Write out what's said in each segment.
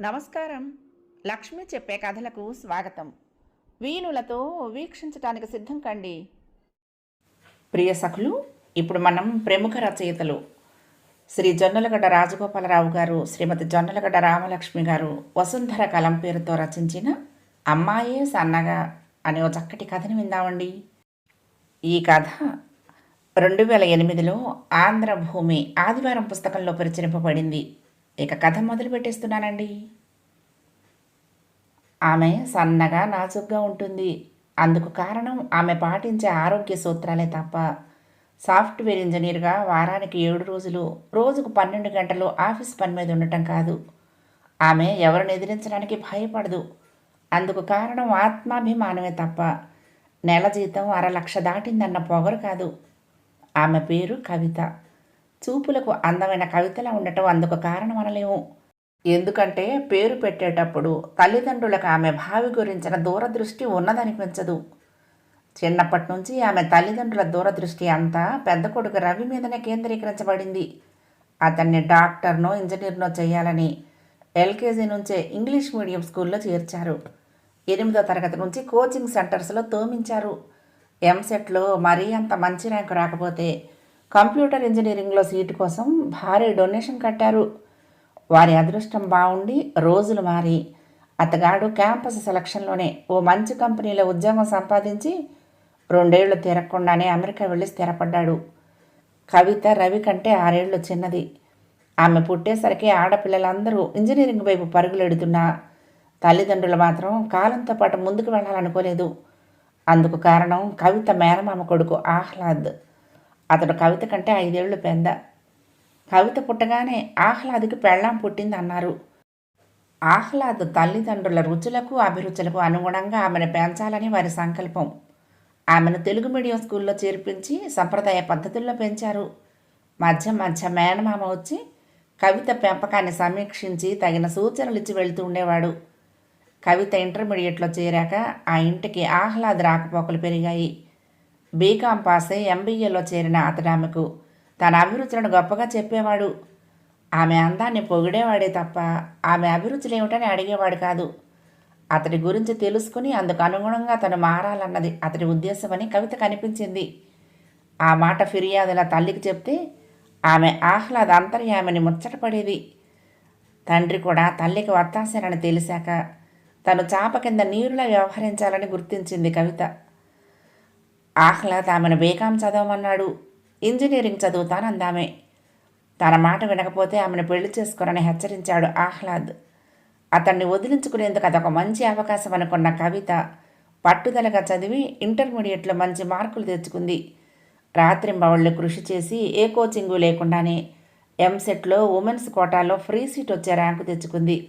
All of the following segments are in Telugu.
నమస్కారం. లక్ష్మి చెప్పే కథలకు స్వాగతం. వీణులతో వీక్షించటానికి సిద్ధం కండి. ప్రియ సఖులు ఇప్పుడు మనం ప్రముఖ రచయితలు శ్రీ జొన్నలగడ్డ రాజగోపాలరావు గారు శ్రీమతి జొన్నలగడ్డ రామలక్ష్మి గారు వసుంధర కలం పేరుతో రచించిన అమ్మాయే సన్నగా అనే ఓ చక్కటి కథను విందామండి. ఈ కథ రెండు వేల ఎనిమిదిలో ఆంధ్రభూమి ఆదివారం పుస్తకంలో ప్రచురింపబడింది. ఇక కథ మొదలు పెట్టేస్తున్నానండి ఆమె సన్నగా నాజుగ్గా ఉంటుంది. అందుకు కారణం ఆమె పాటించే ఆరోగ్య సూత్రాలే తప్ప. సాఫ్ట్వేర్ ఇంజనీర్గా వారానికి ఏడు రోజులు రోజుకు పన్నెండు గంటలు ఆఫీస్ పని మీద ఉండటం కాదు. ఆమె ఎవరిని ఎదిరించడానికి భయపడదు. అందుకు కారణం ఆత్మాభిమానమే తప్ప. నెల జీతం అర లక్ష దాటిందన్న పొగరు కాదు. ఆమె పేరు కవిత. చూపులకు అందమైన కవితలా ఉండటం అందుకు కారణం అనలేము ఎందుకంటే పేరు పెట్టేటప్పుడు తల్లిదండ్రులకు ఆమె భావి గురించిన దూరదృష్టి ఉన్నదనిపించదు. చిన్నప్పటి నుంచి ఆమె తల్లిదండ్రుల దూరదృష్టి అంతా పెద్ద కొడుకు రవి మీదనే కేంద్రీకరించబడింది. అతన్ని డాక్టర్నో ఇంజనీర్నో చేయాలని ఎల్కేజీ నుంచే ఇంగ్లీష్ మీడియం స్కూల్లో చేర్చారు. ఎనిమిదో తరగతి నుంచి కోచింగ్ సెంటర్స్లో తోమించారు. ఎంసెట్లో మరీ అంత మంచి ర్యాంకు రాకపోతే కంప్యూటర్ ఇంజనీరింగ్లో సీటు కోసం భారీ డొనేషన్ కట్టారు. వారి అదృష్టం బాగుండి రోజులు మారి అతగాడు క్యాంపస్ సెలక్షన్లోనే ఓ మంచి కంపెనీలో ఉద్యోగం సంపాదించి రెండేళ్ళు తిరగకుండానే అమెరికా వెళ్ళి స్థిరపడ్డాడు. కవిత రవి కంటే ఆరేళ్ళు చిన్నది. ఆమె పుట్టేసరికి ఆడపిల్లలందరూ ఇంజనీరింగ్ వైపు పరుగులెడుతున్నా. తల్లిదండ్రులు మాత్రం కాలంతో పాటు ముందుకు వెళ్ళాలనుకోలేదు. అందుకు కారణం కవిత మేనమామ కొడుకు ఆహ్లాద్. అతడు కవిత కంటే ఐదేళ్ళు పెద్ద. కవిత పుట్టగానే ఆహ్లాద్కి పెళ్ళాం పుట్టింది అన్నారు ఆహ్లాద్ తల్లిదండ్రుల రుచులకు అభిరుచులకు అనుగుణంగా ఆమెను పెంచాలని వారి సంకల్పం. ఆమెను తెలుగు మీడియం స్కూల్లో చేర్పించి సంప్రదాయ పద్ధతుల్లో పెంచారు. మధ్య మధ్య మేనమామ వచ్చి కవిత పెంపకాన్ని సమీక్షించి తగిన సూచనలు ఇచ్చి వెళ్తూ ఉండేవాడు. కవిత ఇంటర్మీడియట్లో చేరాక ఆ ఇంటికి ఆహ్లాద్ రాకపోకలు పెరిగాయి. బీకాం పాస్ అయి ఎంబీఏలో చేరిన అతడు ఆమెకు తన అభిరుచులను గొప్పగా చెప్పేవాడు. ఆమె అందాన్ని పొగిడేవాడే తప్ప ఆమె అభిరుచులు ఏమిటని అడిగేవాడు కాదు. అతడి గురించి తెలుసుకుని అందుకు అనుగుణంగా తను మారాలన్నది అతడి ఉద్దేశమని కవిత కనిపించింది. ఆ మాట ఫిర్యాదుల తల్లికి చెప్తే ఆమె ఆహ్లాద అంతర్యామిని ముచ్చటపడేది. తండ్రి కూడా తల్లికి వత్తాసేనని తెలిసాక తను చాప కింద నీరులా వ్యవహరించాలని గుర్తించింది కవిత. ఆహ్లాద్ ఆమెను బేకాం చదవమన్నాడు. ఇంజనీరింగ్ చదువుతానందామే. తన మాట వినకపోతే ఆమెను పెళ్ళి చేసుకోరని హెచ్చరించాడు ఆహ్లాద్. అతన్ని వదిలించుకునేందుకు అదొక మంచి అవకాశం అనుకున్న కవిత పట్టుదలగా చదివి ఇంటర్మీడియట్లో మంచి మార్కులు తెచ్చుకుంది. రాత్రింబవళ్ళు కృషి చేసి ఏ కోచింగు లేకుండానే ఎంసెట్లో ఉమెన్స్ కోటాలో ఫ్రీ సీట్ వచ్చే ర్యాంకు తెచ్చుకుంది.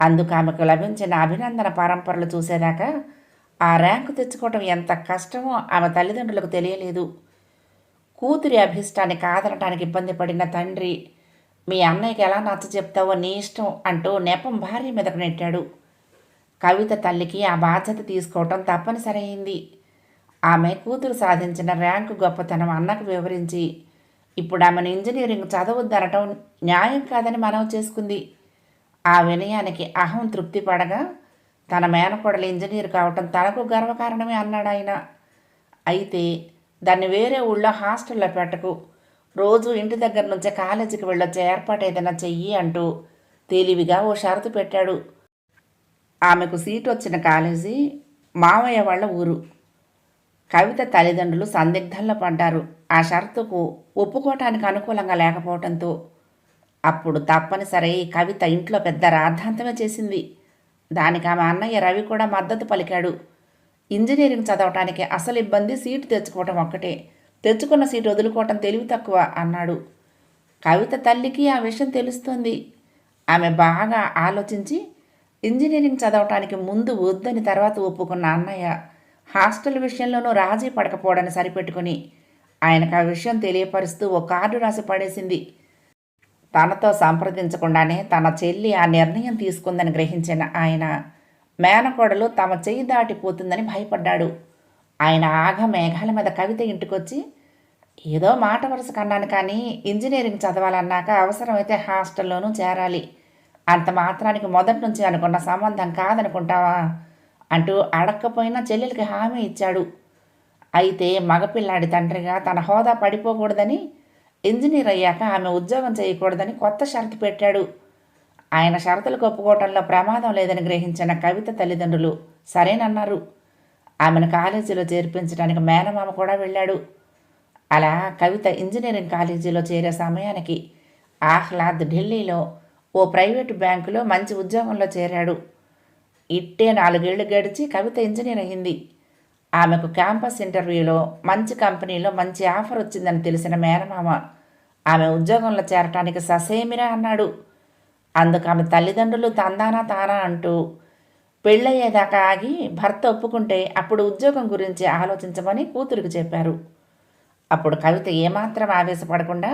అందుకు ఆమెకు లభించిన అభినందన పరంపరలు చూసేదాకా ఆ ర్యాంకు తెచ్చుకోవటం ఎంత కష్టమో ఆమె తల్లిదండ్రులకు తెలియలేదు. కూతురి అభిష్టాన్ని కాదనటానికి ఇబ్బంది పడిన తండ్రి మీ అన్నయ్యకి ఎలా నచ్చ చెప్తావో నీ ఇష్టం అంటూ నెపం భార్య మీదకు నెట్టాడు. కవిత తల్లికి ఆ బాధ్యత తీసుకోవటం తప్పనిసరి అయింది ఆమె కూతురు సాధించిన ర్యాంకు గొప్పతనం అన్నకు వివరించి ఇప్పుడు ఆమెను ఇంజనీరింగ్ చదవద్దనటం న్యాయం కాదని మనవి చేసుకుంది. ఆ వినయానికి అహం తృప్తి పడగా తన మేనకోడలు ఇంజనీర్ కావటం తనకు గర్వకారణమే అన్నాడు ఆయన అయితే దాన్ని వేరే ఊళ్ళో హాస్టల్లో పెట్టకు. రోజు ఇంటి దగ్గర నుంచే కాలేజీకి వెళ్ళొచ్చే ఏర్పాటు ఏదైనా చెయ్యి అంటూ తెలివిగా ఓ షరతు పెట్టాడు. ఆమెకు సీట్ వచ్చిన కాలేజీ మావయ్య వాళ్ళ ఊరు. కవిత తల్లిదండ్రులు సందిగ్ధంలో పడ్డారు. ఆ షరతుకు ఒప్పుకోవటానికి అనుకూలంగా లేకపోవడంతో అప్పుడు తప్పనిసరి కవిత ఇంట్లో పెద్ద రాద్ధాంతమే చేసింది. దానికి ఆమె అన్నయ్య రవి కూడా మద్దతు పలికాడు. ఇంజనీరింగ్ చదవటానికి అసలు ఇబ్బంది సీటు తెచ్చుకోవటం ఒక్కటే. తెచ్చుకున్న సీటు వదులుకోవటం తెలివి తక్కువ అన్నాడు. కవిత తల్లికి ఆ విషయం తెలుస్తుంది. ఆమె బాగా ఆలోచించి ఇంజనీరింగ్ చదవటానికి ముందు వద్దని తర్వాత ఒప్పుకున్న అన్నయ్య హాస్టల్ విషయంలోనూ రాజీ పడకపోవడాన్ని సరిపెట్టుకుని ఆయనకు ఆ విషయం తెలియపరుస్తూ ఓ కార్డు రాసి పడేసింది. తనతో సంప్రదించకుండానే తన చెల్లి ఆ నిర్ణయం తీసుకుందని గ్రహించిన ఆయన. మేనకోడలు తమ చెయ్యి దాటిపోతుందని భయపడ్డాడు. ఆయన ఆగ మేఘాల మీద కవిత ఇంటికొచ్చి ఏదో మాట వరుస కన్నాను కానీ ఇంజనీరింగ్ చదవాలన్నాక అవసరమైతే హాస్టల్లోనూ చేరాలి. అంత మాత్రానికి మొదటి నుంచి అనుకున్న సంబంధం కాదనుకుంటావా? అంటూ అడక్కపోయినా చెల్లెలకి హామీ ఇచ్చాడు. అయితే మగపిల్లాడి తండ్రిగా తన హోదా పడిపోకూడదని ఇంజనీర్ అయ్యాక ఆమె ఉద్యోగం చేయకూడదని కొత్త షరతు పెట్టాడు. ఆయన షరతులకు ఒప్పుకోవటంలో ప్రమాదం లేదని గ్రహించిన కవిత తల్లిదండ్రులు సరేనన్నారు. ఆమెను కాలేజీలో చేర్పించడానికి మేనమామ కూడా వెళ్ళాడు. అలా కవిత ఇంజనీరింగ్ కాలేజీలో చేరే సమయానికి ఆహ్లాద్ ఢిల్లీలో ఓ ప్రైవేటు బ్యాంకులో మంచి ఉద్యోగంలో చేరాడు. ఇట్టే నాలుగేళ్ళు గడిచి కవిత ఇంజనీర్ అయింది. ఆమెకు క్యాంపస్ ఇంటర్వ్యూలో మంచి కంపెనీలో మంచి ఆఫర్ వచ్చిందని తెలిసిన మేనమామ ఆమె ఉద్యోగంలో చేరటానికి ససేమిరా అన్నాడు. అందుకు ఆమె తల్లిదండ్రులు తందానా తానా అంటూ పెళ్ళయ్యేదాకా ఆగి భర్త ఒప్పుకుంటే అప్పుడు ఉద్యోగం గురించి ఆలోచించమని కూతురికి చెప్పారు. అప్పుడు కవిత ఏమాత్రం ఆవేశపడకుండా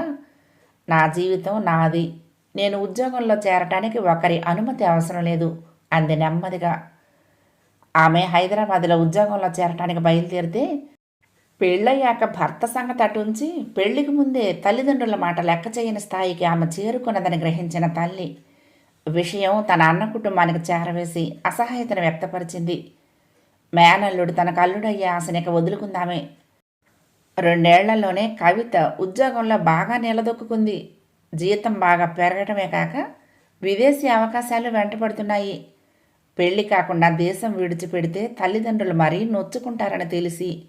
నా జీవితం నాది నేను ఉద్యోగంలో చేరటానికి ఒకరి అనుమతి అవసరం లేదు అంది నెమ్మదిగా. ఆమె హైదరాబాద్లో ఉద్యోగంలో చేరటానికి బయలుదేరితే పెళ్ళయ్యాక భర్త సంగతి అటుంచి పెళ్ళికి ముందే తల్లిదండ్రుల మాట లెక్క చేయని స్థాయికి ఆమె చేరుకున్నదని గ్రహించిన తల్లి విషయం తన అన్న కుటుంబానికి చేరవేసి అసహాయతను వ్యక్తపరిచింది. మేనల్లుడు తన కల్లుడయ్యే ఆశనిక వదులుకుందామే. రెండేళ్ళలోనే కవిత ఉద్యోగంలో బాగా నిలదొక్కుంది జీతం బాగా పెరగటమే కాక విదేశీ అవకాశాలు వెంటపడుతున్నాయి. పెళ్ళి కాకుండా దేశం విడిచిపెడితే తల్లిదండ్రులు మరీ నొచ్చుకుంటారని తెలిసి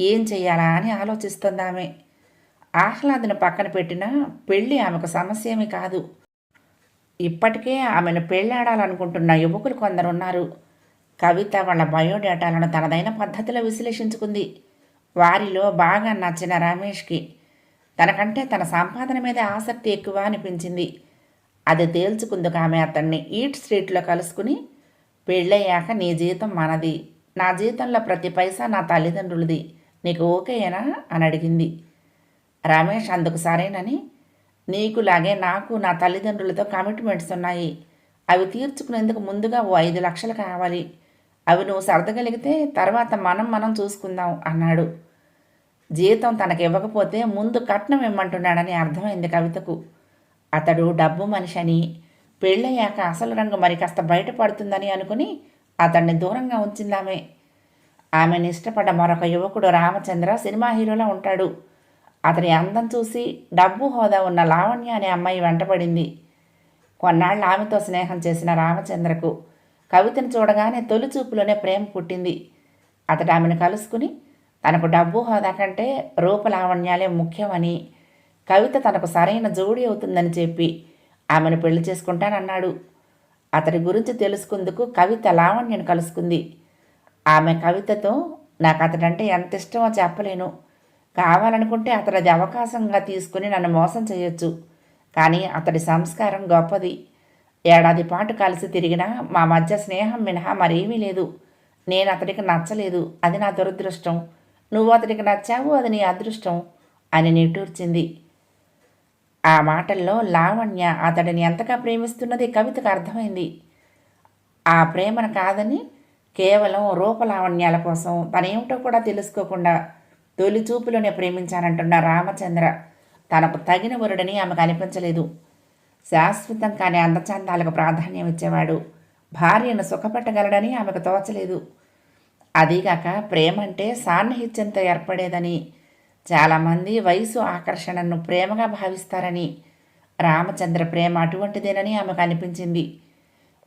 ఏం చెయ్యాలా అని ఆలోచిస్తుందామె. ఆహ్లాదను పక్కన పెట్టినా పెళ్ళి ఆమెకు సమస్యమీ కాదు. ఇప్పటికే ఆమెను పెళ్ళాడాలనుకుంటున్న యువకులు కొందరున్నారు. కవిత వాళ్ళ బయోడేటాలను తనదైన పద్ధతిలో విశ్లేషించుకుంది. వారిలో బాగా నచ్చిన రమేష్కి తనకంటే తన సంపాదన మీద ఆసక్తి ఎక్కువ అనిపించింది. అది తేల్చుకుందుకు ఆమె అతన్ని ఈట్ స్ట్రీట్లో కలుసుకుని పెళ్ళయ్యాక నీ జీతం మనది. నా జీతంలో ప్రతి పైసా నా తల్లిదండ్రులది. నీకు ఓకేనా? అని అడిగింది. రమేష్ అందుకు సరేనని నీకులాగే నాకు నా తల్లిదండ్రులతో కమిట్మెంట్స్ ఉన్నాయి. అవి తీర్చుకునేందుకు ముందుగా ఓ ఐదు లక్షలు కావాలి. అవి నువ్వు సర్దగలిగితే తర్వాత మనం మనం చూసుకుందాం అన్నాడు. జీతం తనకి ఇవ్వకపోతే ముందు కట్నం ఇమ్మంటున్నాడని అర్థమైంది కవితకు. అతడు డబ్బు మనిషి అని పెళ్ళయ్యాక అసలు రంగు మరి కాస్త బయటపడుతుందని అనుకుని అతన్ని దూరంగా ఉంచిందామె. ఆమెను ఇష్టపడ్డ మరొక యువకుడు రామచంద్ర సినిమా హీరోలా ఉంటాడు. అతని అందం చూసి డబ్బు హోదా ఉన్న లావణ్య అనే అమ్మాయి వెంటపడింది కొన్నాళ్ళు ఆమెతో స్నేహం చేసిన రామచంద్రకు కవితను చూడగానే తొలి చూపులోనే ప్రేమ పుట్టింది. అతడు ఆమెను కలుసుకుని తనకు డబ్బు హోదా కంటే రూపలావణ్యాలే ముఖ్యమని కవిత తనకు సరైన జోడి అవుతుందని చెప్పి ఆమెను పెళ్ళి చేసుకుంటానన్నాడు. అతడి గురించి తెలుసుకుందుకు కవిత లావణ్యను కలుసుకుంది. ఆమె కవితతో నాకు అతడంటే ఎంత ఇష్టమో చెప్పలేను. కావాలనుకుంటే అతడు అది అవకాశంగా తీసుకుని నన్ను మోసం చేయొచ్చు. కానీ అతడి సంస్కారం గొప్పది. ఏడాది పాటు కలిసి తిరిగినా మా మధ్య స్నేహం మినహా మరేమీ లేదు. నేను అతడికి నచ్చలేదు. అది నా దురదృష్టం. నువ్వు అతడికి నచ్చావు. అది నీ అదృష్టం అని నిట్టూర్చింది. ఆ మాటల్లో లావణ్య అతడిని ఎంతగా ప్రేమిస్తున్నది కవితకు అర్థమైంది. ఆ ప్రేమను కాదని కేవలం రూపలావణ్యాల కోసం తనేమిటో కూడా తెలుసుకోకుండా తొలి చూపులోనే ప్రేమించానంటున్న రామచంద్ర. తనకు తగిన వరుడని ఆమెకు కనిపించలేదు శాశ్వతం కాని అందచందాలకు ప్రాధాన్యం ఇచ్చేవాడు. భార్యను సుఖపెట్టగలడని ఆమెకు తోచలేదు. అదీగాక ప్రేమంటే సాన్నిహిత్యంతో ఏర్పడేదని చాలామంది వయసు ఆకర్షణను ప్రేమగా భావిస్తారని రామచంద్ర ప్రేమ అటువంటిదేనని ఆమెకు అనిపించింది.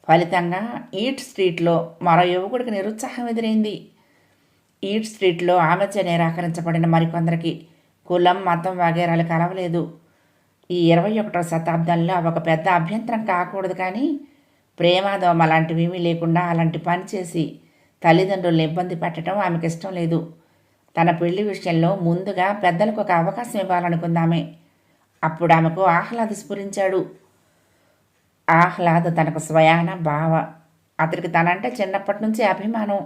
ఫలితంగా ఈట్ స్ట్రీట్లో మరో యువకుడికి నిరుత్సాహం ఎదురైంది. ఈట్ స్ట్రీట్లో ఆమెచే నిరాకరించబడిన మరికొందరికి కులం మతం వగేరాలు కలవలేదు. ఈ ఇరవై ఒకటో శతాబ్దంలో ఒక పెద్ద అభ్యంతరం కాకూడదు కానీ ప్రేమాదోమ అలాంటివేమీ లేకుండా అలాంటి పని చేసి తల్లిదండ్రులను ఇబ్బంది పెట్టడం ఆమెకి ఇష్టం లేదు. తన పెళ్ళి విషయంలో ముందుగా పెద్దలకు ఒక అవకాశం ఇవ్వాలనుకుందామే. అప్పుడు ఆమెకు ఆహ్లాద స్ఫురించాడు. ఆహ్లాద తనకు స్వయాన భావ. అతడికి తనంటే చిన్నప్పటి నుంచి అభిమానం.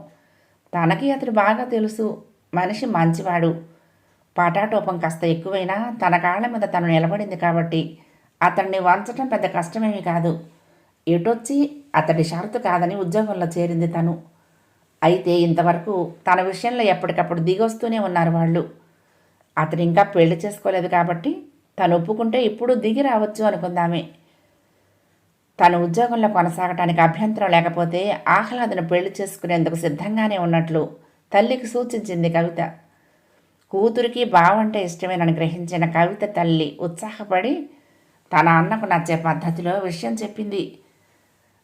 తనకి అతడు బాగా తెలుసు. మనిషి మంచివాడు. పటాటోపం కాస్త ఎక్కువైనా తన కాళ్ళ మీద తను నిలబడింది కాబట్టి అతన్ని వంచడం పెద్ద కష్టమేమీ కాదు. ఎటొచ్చి అతడి షరతు కాదని ఉద్యోగంలో చేరింది తను. అయితే ఇంతవరకు తన విషయంలో ఎప్పటికప్పుడు దిగొస్తూనే ఉన్నారు వాళ్ళు. అతను ఇంకా పెళ్ళి చేసుకోలేదు కాబట్టి తను ఒప్పుకుంటే ఇప్పుడు దిగి రావచ్చు అనుకుందామే. తను ఉద్యోగంలో కొనసాగటానికి అభ్యంతరం లేకపోతే ఆహ్లాదను పెళ్ళి చేసుకునేందుకు సిద్ధంగానే ఉన్నట్లు తల్లికి సూచించింది కవిత. కూతురికి బావంటే ఇష్టమేనని గ్రహించిన కవిత తల్లి ఉత్సాహపడి తన అన్నకు నచ్చే పద్ధతిలో విషయం చెప్పింది.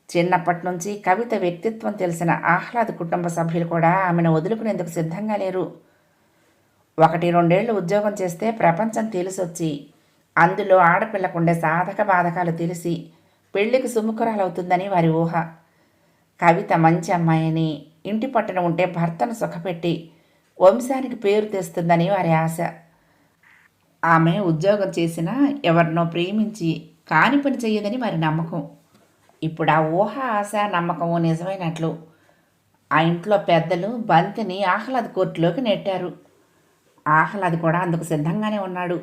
చిన్నప్పటి నుంచి కవిత వ్యక్తిత్వం తెలిసిన ఆహ్లాద కుటుంబ సభ్యులు కూడా ఆమెను వదులుకునేందుకు సిద్ధంగా లేరు. ఒకటి రెండేళ్ళు ఉద్యోగం చేస్తే ప్రపంచం తెలిసొచ్చి అందులో ఆడపిల్లకుండే సాధక బాధకాలు తెలిసి పెళ్ళికి సుముఖురాలవుతుందని వారి ఊహ. కవిత మంచి అమ్మాయిని ఇంటి పట్టున ఉంటే భర్తను సుఖపెట్టి వంశానికి పేరు తెస్తుందని వారి ఆశ. ఆమె ఉద్యోగం చేసినా ఎవరినో ప్రేమించి కాని పని చెయ్యదని వారి నమ్మకం. ఇప్పుడు ఆ ఊహ ఆశ నమ్మకము నిజమైనట్లు ఆ ఇంట్లో పెద్దలు బంతిని ఆహ్లాద్ కోర్టులోకి నెట్టారు. ఆహ్లాద్ కూడా అందుకు సిద్ధంగానే ఉన్నాడు.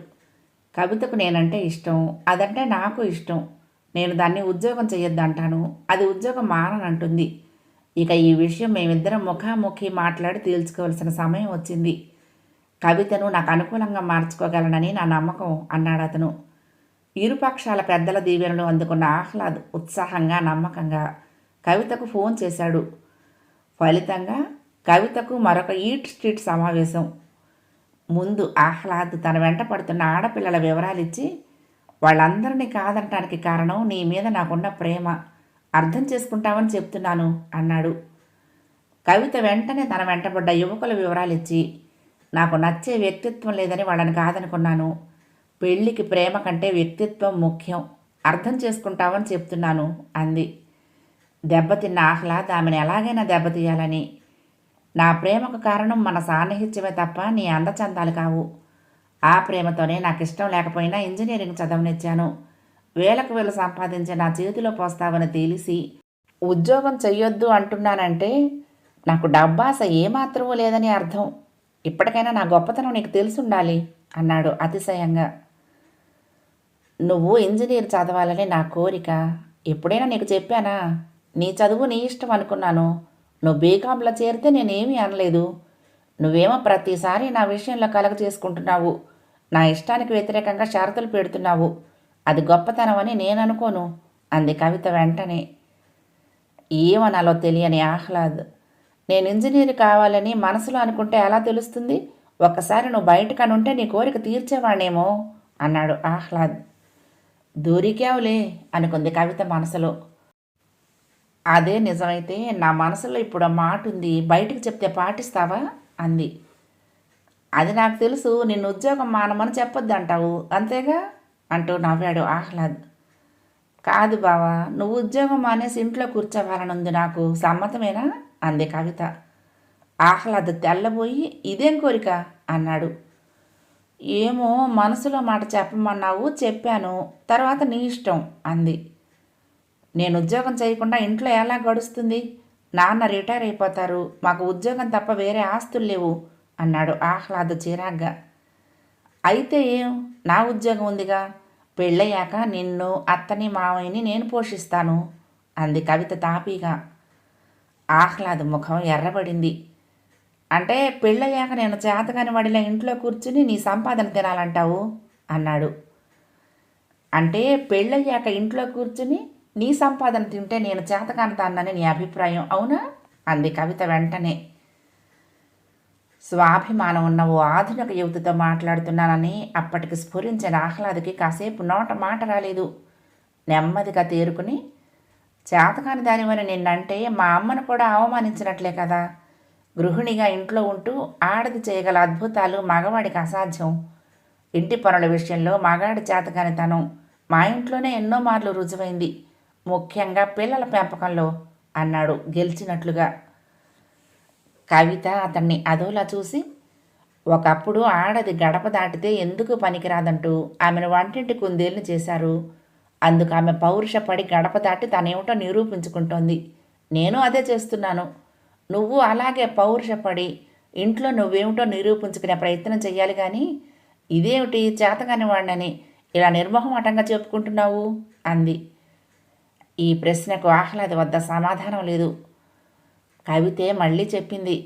కవితకు నేనంటే ఇష్టం అదంటే నాకు ఇష్టం. నేను దాన్ని ఉద్యోగం చేయొద్దంటాను అది ఉద్యోగం మాననంటుంది ఇక ఈ విషయం మేమిద్దరం ముఖాముఖి మాట్లాడి తేల్చుకోవలసిన సమయం వచ్చింది. కవితను నాకు అనుకూలంగా మార్చుకోగలనని నా నమ్మకం అన్నాడు అతను. ఇరుపక్షాల పెద్దల దీవెనలు అందుకున్న ఆహ్లాద్ ఉత్సాహంగా నమ్మకంగా కవితకు ఫోన్ చేశాడు. ఫలితంగా కవితకు మరొక ఈట్ స్ట్రీట్ సమావేశం. ముందు ఆహ్లాద్ తన వెంట పడుతున్న ఆడపిల్లల వివరాలిచ్చి వాళ్ళందరినీ కాదనటానికి కారణం నీ మీద నాకున్న ప్రేమ. అర్థం చేసుకుంటామని చెప్తున్నాను అన్నాడు. కవిత వెంటనే తన వెంటబడ్డ యువకుల వివరాలు ఇచ్చి నాకు నచ్చే వ్యక్తిత్వం లేదని వాళ్ళని కాదనుకున్నాను. పెళ్ళికి ప్రేమ కంటే వ్యక్తిత్వం ముఖ్యం. అర్థం చేసుకుంటామని చెప్తున్నాను అంది. దెబ్బతిన్న ఆహ్లాద్ ఆమెను ఎలాగైనా దెబ్బతీయాలని. నా ప్రేమకు కారణం మన సాన్నిహిత్యమే తప్ప నీ అందచందాలు కావు. ఆ ప్రేమతోనే నాకు ఇష్టం లేకపోయినా ఇంజనీరింగ్ చదవనిచ్చాను. వేలకు వేలు సంపాదించి నా చేతిలో పోస్తావని తెలిసి ఉద్యోగం చెయ్యొద్దు అంటున్నానంటే నాకు డబ్బాస ఏమాత్రమూ లేదని అర్థం. ఇప్పటికైనా నా గొప్పతనం నీకు తెలుసుండాలి అన్నాడు అతిశయంగా. నువ్వు ఇంజనీర్ చదవాలని నా కోరిక. ఎప్పుడైనా నీకు చెప్పానా? నీ చదువు నీ ఇష్టం అనుకున్నాను. నువ్వు బీకాంలో చేరితే నేనేమీ అనలేదు. నువ్వేమో ప్రతిసారి నా విషయంలో కలగ చేసుకుంటున్నావు. నా ఇష్టానికి వ్యతిరేకంగా షరతులు పెడుతున్నావు. అది గొప్పతనం అని నేను అనుకోను అంది కవిత వెంటనే. ఏమనాలో తెలియని ఆహ్లాద్. నేను ఇంజనీర్ కావాలని మనసులో అనుకుంటే ఎలా తెలుస్తుంది? ఒక్కసారి నువ్వు బయటకనుంటే నీ కోరిక తీర్చేవాణేమో అన్నాడు ఆహ్లాద్. దూరికావులే అనుకుంది కవిత మనసులో. అదే నిజమైతే నా మనసులో ఇప్పుడు మాట ఉంది బయటకు చెప్తే పాటిస్తావా? అంది. అది నాకు తెలుసు నిన్ను ఉద్యోగం మానమని చెప్పొద్దు అంటావు. అంతేగా? అంటూ నవ్వాడు ఆహ్లాద్. కాదు బావా నువ్వు ఉద్యోగం మానేసి ఇంట్లో కూర్చోవాలనుంది నాకు. సమ్మతమేనా? అంది కవిత. ఆహ్లాద్ తెల్లబోయి ఇదేం కోరిక? అన్నాడు. ఏమో మనసులో మాట చెప్పమన్నావు చెప్పాను. తర్వాత నీ ఇష్టం అంది. నేను ఉద్యోగం చేయకుండా ఇంట్లో ఎలా గడుస్తుంది? నాన్న రిటైర్ అయిపోతారు. మాకు ఉద్యోగం తప్ప వేరే ఆస్తులు లేవు. అన్నాడు ఆహ్లాద్ చిరాగ్గా. అయితే ఏం? నా ఉద్యోగం ఉందిగా. పెళ్ళయ్యాక నిన్ను అత్తని మావయ్యని నేను పోషిస్తాను అంది కవిత తాపీగా. ఆహ్లాద ముఖం ఎర్రబడింది. అంటే పెళ్ళయ్యాక నేను చేతగాని వాడిలా ఇంట్లో కూర్చుని నీ సంపాదన తినాలంటావు? అన్నాడు. అంటే పెళ్ళయ్యాక ఇంట్లో కూర్చుని నీ సంపాదన తింటే నేను చేతకాంతానని నీ అభిప్రాయం అవునా? అంది కవిత వెంటనే. స్వాభిమానం ఉన్న ఓ ఆధునిక యువతితో మాట్లాడుతున్నానని అప్పటికి స్ఫురించిన ఆహ్లాదకి కాసేపు నోట మాట రాలేదు. నెమ్మదిగా తేరుకుని చేతకాని దానివని నిన్నంటే మా అమ్మను కూడా అవమానించినట్లే కదా. గృహిణిగా ఇంట్లో ఉంటూ ఆడది చేయగల అద్భుతాలు మగవాడికి అసాధ్యం. ఇంటి పనుల విషయంలో మగాడి చేతకానితనం మా ఇంట్లోనే ఎన్నో మార్లు రుజువైంది. ముఖ్యంగా పిల్లల పెంపకంలో అన్నాడు గెలిచినట్లుగా. కవిత అతన్ని అదోలా చూసి ఒకప్పుడు ఆడది గడప దాటితే ఎందుకు పనికిరాదంటూ ఆమెను వంటింటి కుందేళ్ళు చేశారు. అందుకు ఆమె పౌరుషపడి గడప దాటి తనేమిటో నిరూపించుకుంటోంది. నేను అదే చేస్తున్నాను. నువ్వు అలాగే పౌరుషపడి ఇంట్లో నువ్వేమిటో నిరూపించుకునే ప్రయత్నం చేయాలి కానీ ఇదేమిటి చేతగాని వాడినని ఇలా నిర్మోహమాటంగా చెప్పుకుంటున్నావు? అంది. ఈ ప్రశ్నకు ఆహ్లాద వద్ద సమాధానం లేదు. కవితే మళ్ళీ చెప్పింది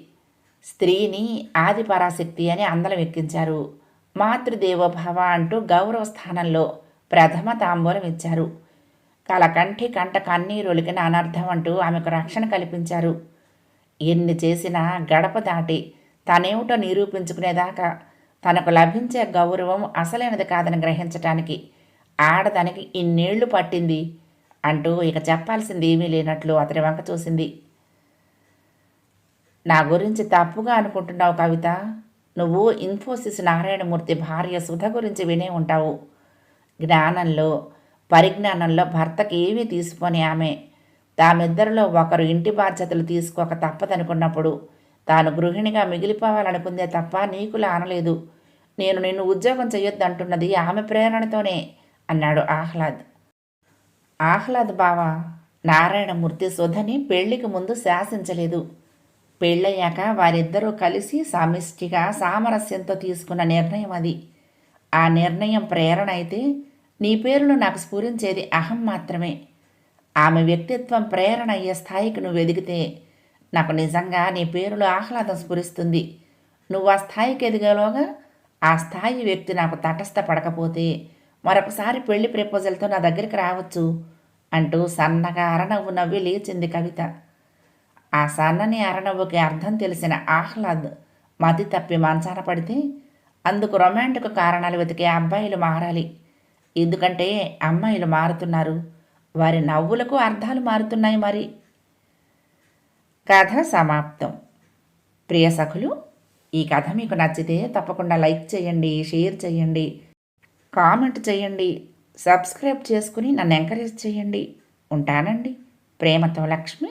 స్త్రీని ఆది పరాశక్తి అని అందలం ఎక్కించారు. మాతృదేవోభవ అంటూ గౌరవ స్థానంలో ప్రథమ తాంబూలం ఇచ్చారు. కలకంఠి కంట కన్నీరులికిన అనర్థం అంటూ ఆమెకు రక్షణ కల్పించారు. ఎన్ని చేసినా గడప దాటి తనేమిటో నిరూపించుకునేదాకా తనకు లభించే గౌరవం అసలైనది కాదని గ్రహించటానికి ఆడదానికి ఇన్నేళ్ళు పట్టింది అంటూ ఇక చెప్పాల్సింది ఏమీ లేనట్లు అతని వంక చూసింది. నా గురించి తప్పుగా అనుకుంటున్నావు కవిత. నువ్వు ఇన్ఫోసిస్ నారాయణమూర్తి భార్య సుధ గురించి వినే ఉంటావు. జ్ఞానంలో పరిజ్ఞానంలో భర్తకి ఏమీ తీసుకొని ఆమె. తామిద్దరిలో ఒకరు ఇంటి బాధ్యతలు తీసుకోక తప్పదనుకున్నప్పుడు తాను గృహిణిగా మిగిలిపోవాలనుకుందే తప్ప నీకులా అనలేదు నేను నిన్ను ఉద్యోగం చెయ్యొద్దంటున్నది ఆమె ప్రేరణతోనే అన్నాడు ఆహ్లాద్. ఆహ్లాద్ బావ నారాయణమూర్తి సుధని పెళ్ళికి ముందు శాసించలేదు. పెళ్ళయ్యాక వారిద్దరూ కలిసి సమిష్టిగా సామరస్యంతో తీసుకున్న నిర్ణయం అది. ఆ నిర్ణయం ప్రేరణ అయితే నీ పేరును నాకు స్ఫురించేది అహం మాత్రమే. ఆమె వ్యక్తిత్వం ప్రేరణ అయ్యే స్థాయికి నువ్వు ఎదిగితే నాకు నిజంగా నీ పేరులో ఆహ్లాదం స్ఫురిస్తుంది. నువ్వు ఆ స్థాయికి ఎదిగేలోగా ఆ స్థాయి వ్యక్తి నాకు తటస్థపడకపోతే మరొకసారి పెళ్ళి ప్రపోజల్తో నా దగ్గరికి రావచ్చు అంటూ సన్నగా అరనవ్వు నవ్వి లేచింది కవిత. ఆ సన్నని అరనవ్వుకి అర్థం తెలిసిన ఆహ్లాద్ మతి తప్పి మంచాన పడితే అందుకు రొమాంటిక్ కారణాలు వెతికే అబ్బాయిలు మారాలి. ఎందుకంటే అమ్మాయిలు మారుతున్నారు. వారి నవ్వులకు అర్థాలు మారుతున్నాయి మరి. కథ సమాప్తం. ప్రియ సఖులు ఈ కథ మీకు నచ్చితే తప్పకుండా లైక్ చేయండి షేర్ చేయండి కామెంట్ చేయండి సబ్స్క్రైబ్ చేసుకుని నన్ను ఎంకరేజ్ చేయండి. ఉంటానండి. ప్రేమతో లక్ష్మి.